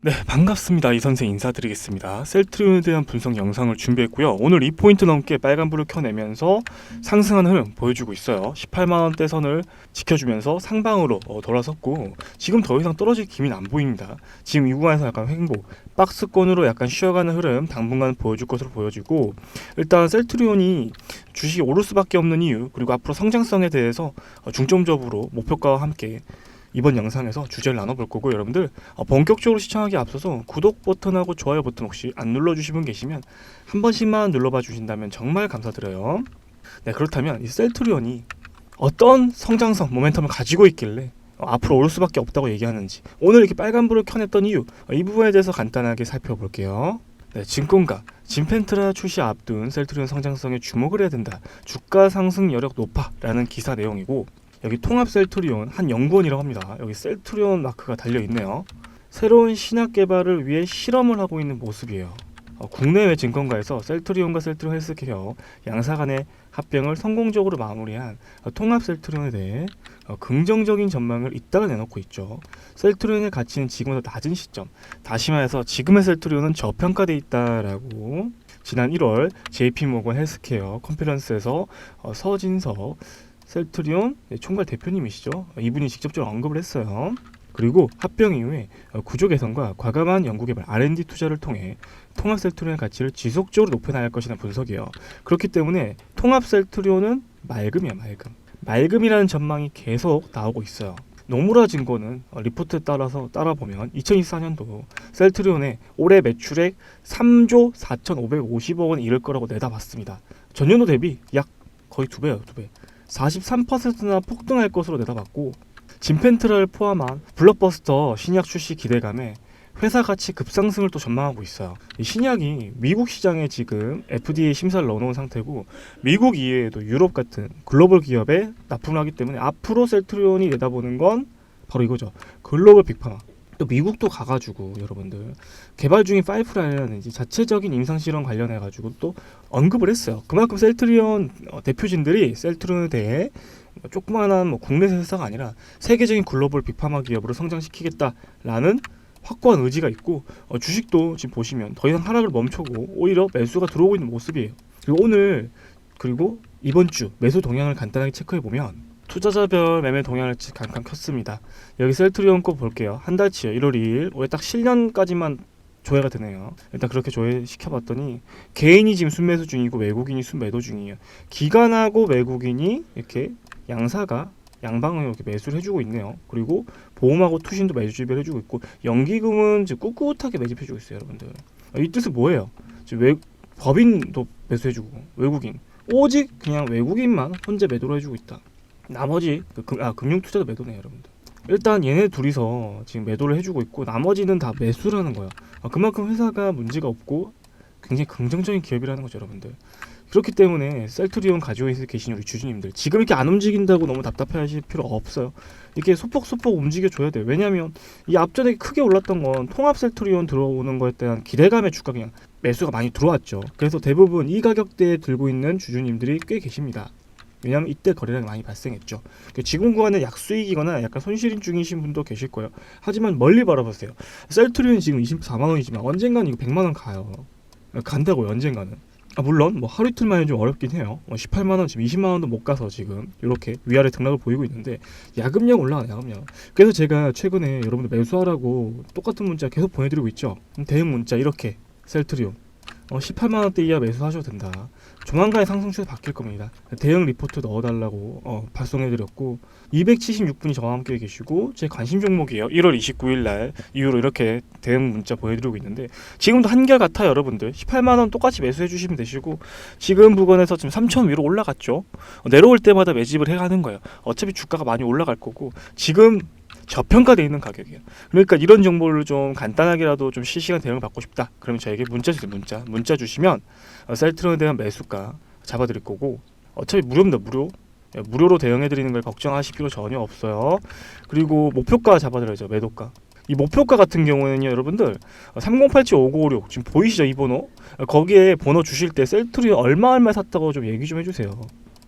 네, 반갑습니다. 이 선생 인사드리겠습니다. 셀트리온에 대한 분석 영상을 준비했고요. 오늘 2포인트 넘게 빨간불을 켜내면서 상승하는 흐름 보여주고 있어요. 18만 원대 선을 지켜주면서 상방으로 어, 돌아섰고 지금 더 이상 떨어질 기미는 안 보입니다. 지금 이 구간에서 약간 횡보, 박스권으로 약간 쉬어가는 흐름 당분간 보여줄 것으로 보여지고 일단 셀트리온이 주식이 오를 수밖에 없는 이유 그리고 앞으로 성장성에 대해서 어, 중점적으로 목표가와 함께 이번 영상에서 주제를 나눠볼 거고 여러분들 어, 본격적으로 시청하기 앞서서 구독 버튼하고 좋아요 버튼 혹시 안 눌러주신 분 계시면 한 번씩만 눌러봐 주신다면 정말 감사드려요. 네 그렇다면 이 셀트리온이 어떤 성장성 모멘텀을 가지고 있길래 어, 앞으로 오를 수밖에 없다고 얘기하는지 오늘 이렇게 빨간불을 켜냈던 이유 어, 이 부분에 대해서 간단하게 살펴볼게요. 네, 증권가 진펜트라 출시 앞둔 셀트리온 성장성에 주목을 해야 된다. 주가 상승 여력 높아라는 기사 내용이고 여기 통합 셀트리온 한 연구원이라고 합니다. 여기 셀트리온 마크가 달려 있네요. 새로운 신약 개발을 위해 실험을 하고 있는 모습이에요. 어, 국내외 증권가에서 셀트리온과 셀트리온 헬스케어 양사 간의 합병을 성공적으로 마무리한 어, 통합 셀트리온에 대해 어, 긍정적인 전망을 잇따라 내놓고 있죠. 셀트리온의 가치는 지금보다 낮은 시점, 다시 말해서 지금의 셀트리온은 저평가돼 있다라고 지난 1월 JP모건 헬스케어 컨퍼런스에서 어, 서진석 셀트리온 총괄 대표님이시죠. 이분이 직접적으로 언급을 했어요. 그리고 합병 이후에 어, 구조 개선과 과감한 연구개발 R&D 투자를 통해 통합 셀트리온의 가치를 지속적으로 높여나갈 것이라는 분석이에요. 그렇기 때문에 통합 셀트리온은 맑음이야 맑음. 맑음이라는 전망이 계속 나오고 있어요. 노무라 증권은 어, 리포트에 따라서 따라 보면 2024년도 셀트리온의 올해 매출액 3조 4,550억 원 이를 거라고 내다봤습니다. 전년도 대비 약 거의 두 배예요, 두 배. 43%나 폭등할 것으로 내다봤고 진펜트라를 포함한 블록버스터 신약 출시 기대감에 회사 가치 급상승을 또 전망하고 있어요. 이 신약이 미국 시장에 지금 FDA 심사를 넣어놓은 상태고 미국 이외에도 유럽 같은 글로벌 기업에 납품을 하기 때문에 앞으로 셀트리온이 내다보는 건 바로 이거죠. 글로벌 빅파마. 또 미국도 가가지고 여러분들 개발 중인 파이프라인이라든지 자체적인 임상 실험 관련해 가지고 또 언급을 했어요. 그만큼 셀트리온 어, 대표진들이 셀트리온에 대해 조그마한 뭐 국내 회사가 아니라 세계적인 글로벌 빅파마 기업으로 성장시키겠다라는 확고한 의지가 있고 어, 주식도 지금 보시면 더 이상 하락을 멈추고 오히려 매수가 들어오고 있는 모습이에요. 그리고 오늘 그리고 이번 주 매수 동향을 간단하게 체크해 보면 투자자별 매매 동향을 잠깐 켰습니다. 여기 셀트리온 거 볼게요. 한 달치요. 1월 2일. 올해 딱 7년까지만 조회가 되네요. 일단 그렇게 조회 시켜봤더니 개인이 지금 순매수 중이고 외국인이 순매도 중이에요. 기관하고 외국인이 이렇게 양사가 양방을 이렇게 매수를 해주고 있네요. 그리고 보험하고 투신도 매집을 해주고 있고 연기금은 이제 꿋꿋하게 매집해주고 있어요, 여러분들. 이 뜻은 뭐예요? 지금 외, 법인도 매수해주고 외국인 오직 그냥 외국인만 현재 매도를 해주고 있다. 나머지 그, 금- 아, 금융 투자도 매도네 여러분들. 일단 얘네 둘이서 지금 매도를 해주고 있고 나머지는 다 매수라는 거야. 아, 그만큼 회사가 문제가 없고 굉장히 긍정적인 기업이라는 거죠 여러분들. 그렇기 때문에 셀트리온 가지고 있- 계신 우리 주주님들 지금 이렇게 안 움직인다고 너무 답답해하실 필요 없어요. 이렇게 소폭소폭 움직여 줘야 돼요. 왜냐하면 이 앞전에 크게 올랐던 건 통합 셀트리온 들어오는 거에 대한 기대감에 주가 그냥 매수가 많이 들어왔죠. 그래서 대부분 이 가격대에 들고 있는 주주님들이 꽤 계십니다. 왜냐하면 이때 거래량이 많이 발생했죠. 그 지금 구간에 약수익이거나 약간 손실 중이신 분도 계실 거예요. 하지만 멀리 바라보세요. 셀트리온 지금 24만 원이지만 언젠가는 이거 100만 원 가요. 간다고요. 언젠가는. 아, 물론 뭐 하루 이틀 만에 좀 어렵긴 해요. 어, 18만 원 지금 20만 원도 못 가서 지금 이렇게 위아래 등락을 보이고 있는데 야금약 올라가 야금약. 그래서 제가 최근에 여러분들 매수하라고 똑같은 문자 계속 보내드리고 있죠. 대응 문자 이렇게 셀트리온 어, 18만 원대 이하 매수하셔도 된다. 조만간에 상승 추세 바뀔 겁니다. 대응 리포트 넣어달라고 어, 발송해드렸고 276분이 저와 함께 계시고 제 관심 종목이에요. 1월 29일 날 이후로 이렇게 대응 문자 보여드리고 있는데 지금도 한결 같아요, 여러분들. 18만 원 똑같이 매수해 주시면 되시고 지금 부근에서 지금 3천 위로 올라갔죠. 어, 내려올 때마다 매집을 해가는 거예요. 어차피 주가가 많이 올라갈 거고 지금 저평가되어 있는 가격이에요. 그러니까 이런 정보를 좀 간단하게라도 좀 실시간 대응을 받고 싶다. 그러면 저에게 문자 주세요. 문자. 문자 주시면 어, 셀트론에 대한 매수가 잡아드릴 거고 어차피 무료입니다. 무료. 예, 무료로 대응해 드리는 걸 걱정하실 필요 전혀 없어요. 그리고 목표가 잡아드려야죠. 매도가. 이 목표가 같은 경우에는요, 여러분들 3087-5956 지금 보이시죠 이 번호? 어, 거기에 번호 주실 때 셀트리온 얼마 얼마 샀다고 좀 얘기 좀 해주세요.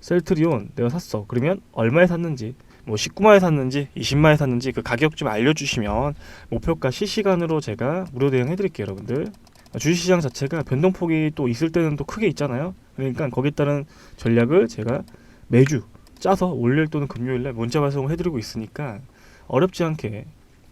셀트리온 내가 샀어. 그러면 얼마에 샀는지 뭐 19만에 샀는지 20만에 샀는지 그 가격 좀 알려주시면 목표가 실시간으로 제가 무료 대응해 드릴게요 여러분들. 주식시장 자체가 변동폭이 또 있을 때는 또 크게 있잖아요. 그러니까 거기에 따른 전략을 제가 매주 짜서 월요일 또는 금요일날 문자 발송을 해드리고 있으니까 어렵지 않게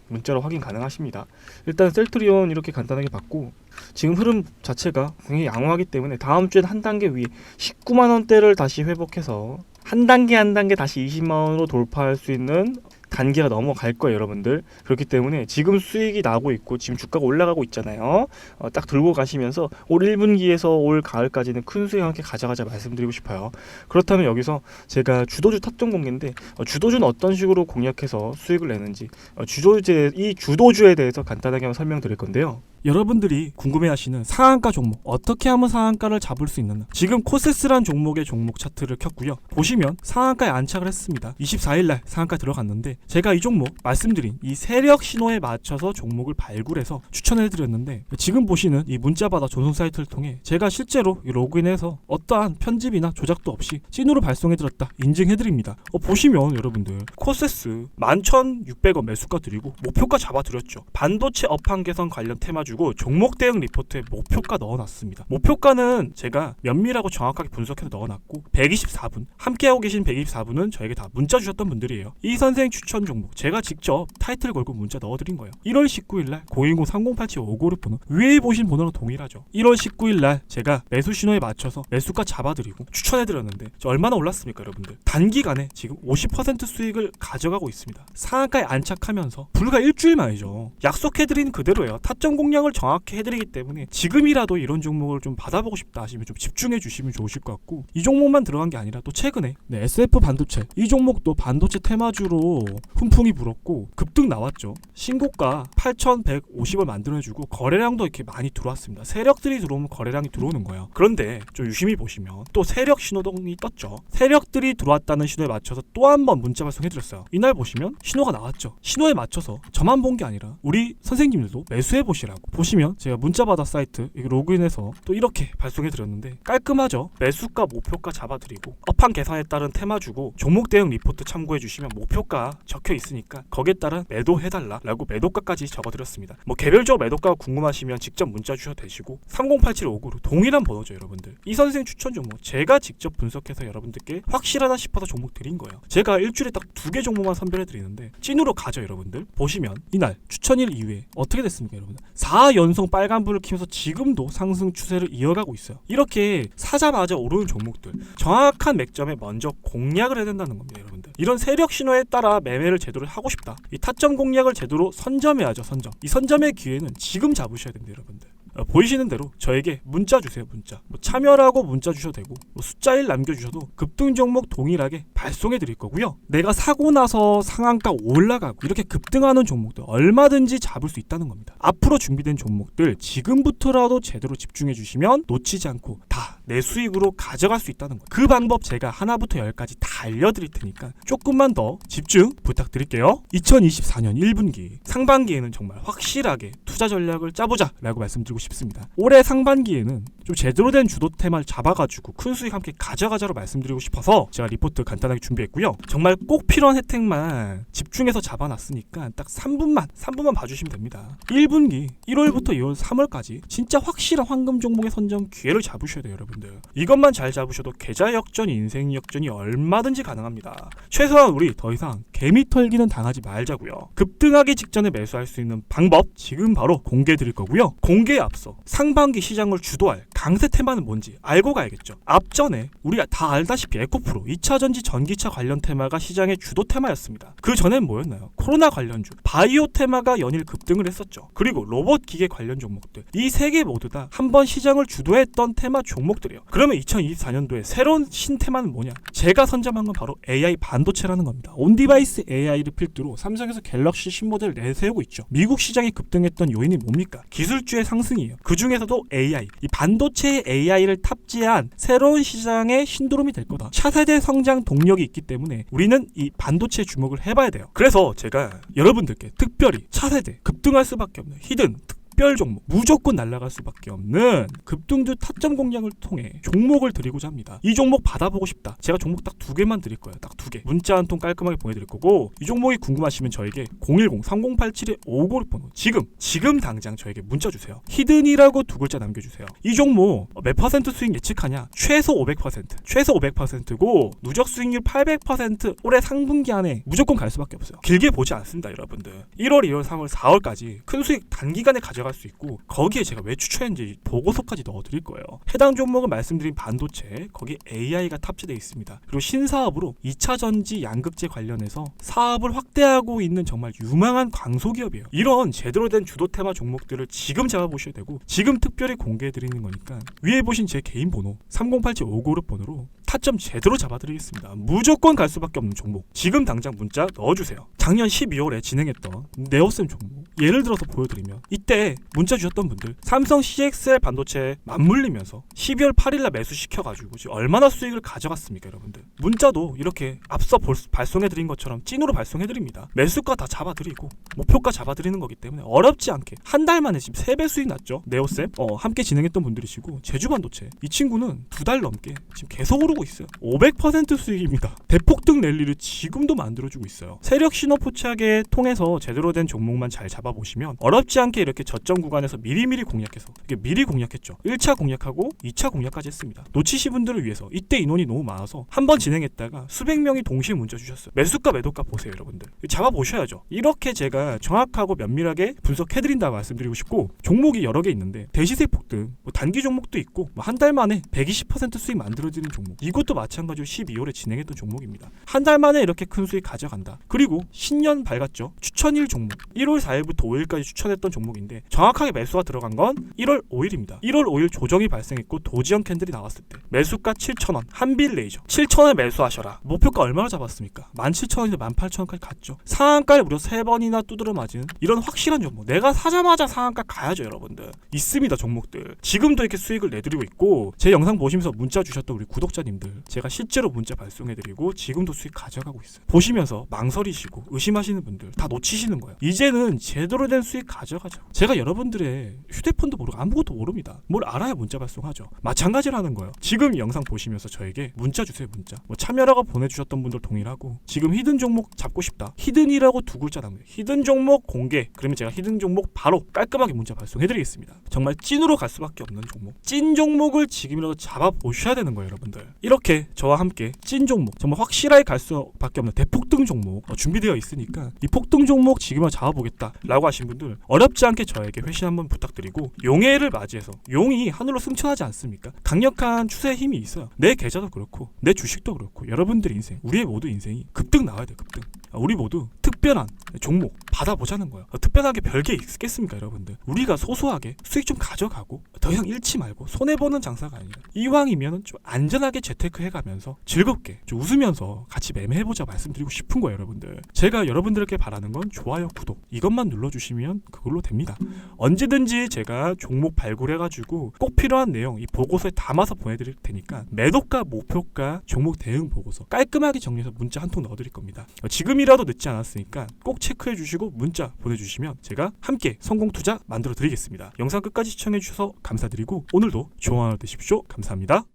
문자로 확인 가능하십니다. 일단 셀트리온 이렇게 간단하게 봤고 지금 흐름 자체가 굉장히 양호하기 때문에 다음 주엔 한 단계 위에 19만 원대를 다시 회복해서 한 단계 한 단계 다시 20만 원으로 돌파할 수 있는 단계가 넘어갈 거예요, 여러분들. 그렇기 때문에 지금 수익이 나고 있고 지금 주가가 올라가고 있잖아요. 어, 딱 들고 가시면서 올 1분기에서 올 가을까지는 큰 수익 함께 가져가자 말씀드리고 싶어요. 그렇다면 여기서 제가 주도주 탑정 공개인데 어, 주도주는 어떤 식으로 공략해서 수익을 내는지 어, 주도주의 이 주도주에 대해서 간단하게 한번 설명드릴 건데요. 여러분들이 궁금해하시는 상한가 종목 어떻게 하면 상한가를 잡을 수 있느냐 지금 코세스란 종목의 종목 차트를 켰고요. 보시면 상한가에 안착을 했습니다. 24일날 상한가 들어갔는데 제가 이 종목 말씀드린 이 세력 신호에 맞춰서 종목을 발굴해서 추천해 드렸는데 지금 보시는 이 문자받아 전송 사이트를 통해 제가 실제로 이 로그인해서 어떠한 편집이나 조작도 없이 찐으로 발송해 드렸다 인증해 드립니다. 어, 보시면 여러분들 코세스 11,600원 매수가 드리고 목표가 잡아 드렸죠. 반도체 업황 개선 관련 테마 주고 종목 대응 리포트에 목표가 넣어놨습니다. 목표가는 제가 면밀하고 정확하게 분석해서 넣어놨고 124분 함께하고 계신 124분은 저에게 다 문자 주셨던 분들이에요. 이 선생 추천 종목 제가 직접 타이틀 걸고 문자 넣어드린 거예요. 1월 19일날 010-3087-59를 번호 위에 보신 번호랑 동일하죠. 1월 19일날 제가 매수 신호에 맞춰서 매수가 잡아드리고 추천해드렸는데 저 얼마나 올랐습니까 여러분들? 단기간에 지금 50% 수익을 가져가고 있습니다. 상한가에 안착하면서 불과 일주일 만이죠. 약속해드린 그대로예요. 타점 공략 을 정확히 해드리기 때문에 지금이라도 이런 종목을 좀 받아보고 싶다 하시면 좀 집중해 주시면 좋으실 것 같고 이 종목만 들어간 게 아니라 또 최근에 네, SF 반도체 이 종목도 반도체 테마주로 훈풍이 불었고 급등 나왔죠. 신고가 8,150을 만들어주고 거래량도 이렇게 많이 들어왔습니다. 세력들이 들어오면 거래량이 들어오는 거예요. 그런데 좀 유심히 보시면 또 세력 신호등이 떴죠. 세력들이 들어왔다는 신호에 맞춰서 또 한 번 문자 발송해드렸어요. 이날 보시면 신호가 나왔죠. 신호에 맞춰서 저만 본 게 아니라 우리 선생님들도 매수해 보시라고 보시면 제가 문자받아 사이트 로그인해서 또 이렇게 발송해 드렸는데 깔끔하죠. 매수가 목표가 잡아드리고 업황 개선에 따른 테마 주고 종목 대응 리포트 참고해 주시면 목표가 적혀 있으니까 거기에 따른 매도해달라 라고 매도가까지 적어드렸습니다. 뭐 개별적으로 매도가가 궁금하시면 직접 문자 주셔도 되시고 308759로 동일한 번호죠 여러분들. 이 선생 추천 종목 제가 직접 분석해서 여러분들께 확실하다 싶어서 종목 드린 거예요. 제가 일주일에 딱 두 개 종목만 선별해 드리는데 찐으로 가죠 여러분들. 보시면 이날 추천일 이후에 어떻게 됐습니까 여러분들? 4 연속 빨간불을 키면서 지금도 상승 추세를 이어가고 있어요. 이렇게 사자마자 오르는 종목들 정확한 맥점에 먼저 공략을 해야 된다는 겁니다, 여러분들. 이런 세력 신호에 따라 매매를 제대로 하고 싶다. 이 타점 공략을 제대로 선점해야죠, 선점. 이 선점의 기회는 지금 잡으셔야 됩니다, 여러분들. 어, 보이시는 대로 저에게 문자 주세요 문자. 뭐 참여라고 문자 주셔도 되고 뭐 숫자 1 남겨주셔도 급등 종목 동일하게 발송해 드릴 거고요. 내가 사고 나서 상한가 올라가고 이렇게 급등하는 종목들 얼마든지 잡을 수 있다는 겁니다. 앞으로 준비된 종목들 지금부터라도 제대로 집중해 주시면 놓치지 않고 다 내 수익으로 가져갈 수 있다는 거예요. 그 방법 제가 하나부터 열까지 다 알려드릴 테니까 조금만 더 집중 부탁드릴게요. 2024년 1분기 상반기에는 정말 확실하게 투자 전략을 짜보자 라고 말씀드리고 싶습니다. 올해 상반기에는 좀 제대로 된 주도 테마를 잡아가지고 큰 수익 함께 가져가자로 말씀드리고 싶어서 제가 리포트 간단하게 준비했고요. 정말 꼭 필요한 혜택만 집중해서 잡아놨으니까 딱 3분만 3분만 봐주시면 됩니다. 1분기 1월부터 2월 3월까지 진짜 확실한 황금 종목의 선정 기회를 잡으셔야 돼요 여러분들. 이것만 잘 잡으셔도 계좌 역전 인생 역전이 얼마든지 가능합니다. 최소한 우리 더 이상 개미 털기는 당하지 말자고요. 급등하기 직전에 매수할 수 있는 방법 지금 바로 공개해 드릴 거고요. 공개에 앞서 상반기 시장을 주도할 강세 테마는 뭔지 알고 가야겠죠. 앞전에 우리가 다 알다시피 에코프로 2차 전지 전기차 관련 테마가 시장의 주도 테마였습니다. 그 전엔 뭐였나요? 코로나 관련주 바이오 테마가 연일 급등을 했었죠. 그리고 로봇 기계 관련 종목들 이 세 개 모두 다 한 번 시장을 주도했던 테마 종목들이에요. 그러면 2024년도에 새로운 신테마는 뭐냐? 제가 선점한 건 바로 AI 반도체라는 겁니다. 온디바이스 AI를 필두로 삼성에서 갤럭시 신모델을 내세우고 있죠. 미국 시장이 급등했던 요인이 뭡니까? 기술주의 상승이에요. 그 중에서도 AI 이 반도체 의 AI를 탑재한 새로운 시장의 신도름이 될 거다. 차세대 성장 동력이 있기 때문에 우리는 이 반도체에 주목을 해봐야 돼요. 그래서 제가 여러분들께 특별히 차세대 급등할 수밖에 없는 히든 특별 종목 무조건 날아갈 수밖에 없는 급등주 타점 공략을 통해 종목을 드리고자 합니다. 이 종목 받아보고 싶다. 제가 종목 딱 두 개만 드릴 거예요. 딱 두 개. 문자 한 통 깔끔하게 보내드릴 거고 이 종목이 궁금하시면 저에게 010-3087-59 번호 지금 지금 당장 저에게 문자 주세요. 히든이라고 두 글자 남겨주세요. 이 종목 몇 퍼센트 수익 예측하냐? 최소 500% 최소 500%고 누적 수익률 800% 올해 상분기 안에 무조건 갈 수밖에 없어요. 길게 보지 않습니다, 여러분들. 1월, 2월, 3월, 4월까지 큰 수익 단기간에 가져 갈 수 있고 거기에 제가 왜 추천했는지 보고서까지 넣어드릴 거예요. 해당 종목은 말씀드린 반도체 거기 AI가 탑재되어 있습니다. 그리고 신사업으로 2차 전지 양극재 관련해서 사업을 확대하고 있는 정말 유망한 광소기업이에요. 이런 제대로 된 주도 테마 종목들을 지금 잡아보셔야 되고 지금 특별히 공개해 드리는 거니까 위에 보신 제 개인 번호 3087-5956 번호로 타점 제대로 잡아드리겠습니다. 무조건 갈 수밖에 없는 종목. 지금 당장 문자 넣어주세요. 작년 12월에 진행했던 네오셈 종목. 예를 들어서 보여드리면 이때 문자 주셨던 분들 삼성 CXL 반도체 맞물리면서 12월 8일날 매수시켜가지고 지금 얼마나 수익을 가져갔습니까 여러분들 문자도 이렇게 앞서 볼- 발송해드린 것처럼 찐으로 발송해드립니다 매수가 다 잡아드리고 목표가 잡아드리는 거기 때문에 어렵지 않게 한 달 만에 지금 3배 수익 났죠 네오셈 어, 함께 진행했던 분들이시고 제주 반도체 이 친구는 두 달 넘게 지금 계속 오르고 있어요. 500% 수익입니다. 대폭등 랠리를 지금도 만들어주고 있어요. 세력 신호 포착에 통해서 제대로 된 종목만 잘 잡아보시면 어렵지 않게 이렇게 저점 구간에서 미리미리 공략해서 이게 미리 공략했죠. 1차 공략하고 2차 공략까지 했습니다. 놓치신 분들을 위해서 이때 인원이 너무 많아서 한 번 진행했다가 수백 명이 동시에 문자 주셨어요. 매수가 매도가 보세요 여러분들. 잡아보셔야죠. 이렇게 제가 정확하고 면밀하게 분석해드린다 말씀드리고 싶고 종목이 여러 개 있는데 대시세 폭등 뭐 단기 종목도 있고 뭐 한달 만에 120% 수익 만들어지는 종목 이것도 마찬가지로 12월에 진행했던 종목입니다. 한 달 만에 이렇게 큰 수익 가져간다. 그리고 신년 밝았죠? 추천일 종목. 1월 4일부터 5일까지 추천했던 종목인데 정확하게 매수가 들어간 건 1월 5일입니다. 1월 5일 조정이 발생했고 도지형 캔들이 나왔을 때 매수가 7,000원 한빌 레이저. 7,000원에 매수하셔라. 목표가 얼마나 잡았습니까? 17,000원에서 18,000원까지 갔죠. 상한가를 무려 3번이나 두드려 맞은 이런 확실한 종목. 내가 사자마자 상한가 가야죠 여러분들. 있습니다 종목들. 지금도 이렇게 수익을 내드리고 있고 제 영상 보시면서 문자 주셨던 우리 구독자님 들 제가 실제로 문자 발송해드리고 지금도 수익 가져가고 있어요. 보시면서 망설이시고 의심하시는 분들 다 놓치시는 거예요. 이제는 제대로 된 수익 가져가죠. 제가 여러분들의 휴대폰도 모르고 아무것도 모릅니다. 뭘 알아야 문자 발송하죠. 마찬가지라는 거예요. 지금 이 영상 보시면서 저에게 문자 주세요 문자. 뭐 참여라고 보내주셨던 분들 동일하고 지금 히든 종목 잡고 싶다. 히든이라고 두 글자 남겨요. 히든 종목 공개. 그러면 제가 히든 종목 바로 깔끔하게 문자 발송해드리겠습니다. 정말 찐으로 갈 수밖에 없는 종목. 찐 종목을 지금이라도 잡아보셔야 되는 거예요 여러분들 이렇게 저와 함께 찐 종목 정말 확실하게 갈 수밖에 없는 대폭등 종목 어, 준비되어 있으니까 이 폭등 종목 지금이라도 잡아보겠다 라고 하신 분들 어렵지 않게 저에게 회신 한번 부탁드리고 용해를 맞이해서 용이 하늘로 승천하지 않습니까 강력한 추세의 힘이 있어요 내 계좌도 그렇고 내 주식도 그렇고 여러분들 인생 우리의 모두 인생이 급등 나와야 돼 급등 아, 우리 모두 특별한 종목 받아보자는 거예요. 어, 특별하게 별게 있겠습니까, 여러분들? 우리가 소소하게 수익 좀 가져가고 더 이상 잃지 말고 손해 보는 장사가 아니라 이왕이면 좀 안전하게 재테크 해가면서 즐겁게 좀 웃으면서 같이 매매해보자 말씀드리고 싶은 거예요, 여러분들. 제가 여러분들께 바라는 건 좋아요, 구독 이것만 눌러주시면 그걸로 됩니다. 언제든지 제가 종목 발굴해가지고 꼭 필요한 내용 이 보고서에 담아서 보내드릴 테니까 매도가, 목표가, 종목 대응 보고서 깔끔하게 정리해서 문자 한 통 넣어드릴 겁니다. 어, 지금이라도 늦지 않았으니까 꼭 체크해 주시고 문자 보내주시면 제가 함께 성공 투자 만들어 드리겠습니다. 영상 끝까지 시청해 주셔서 감사드리고 오늘도 좋은 하루 되십시오. 감사합니다.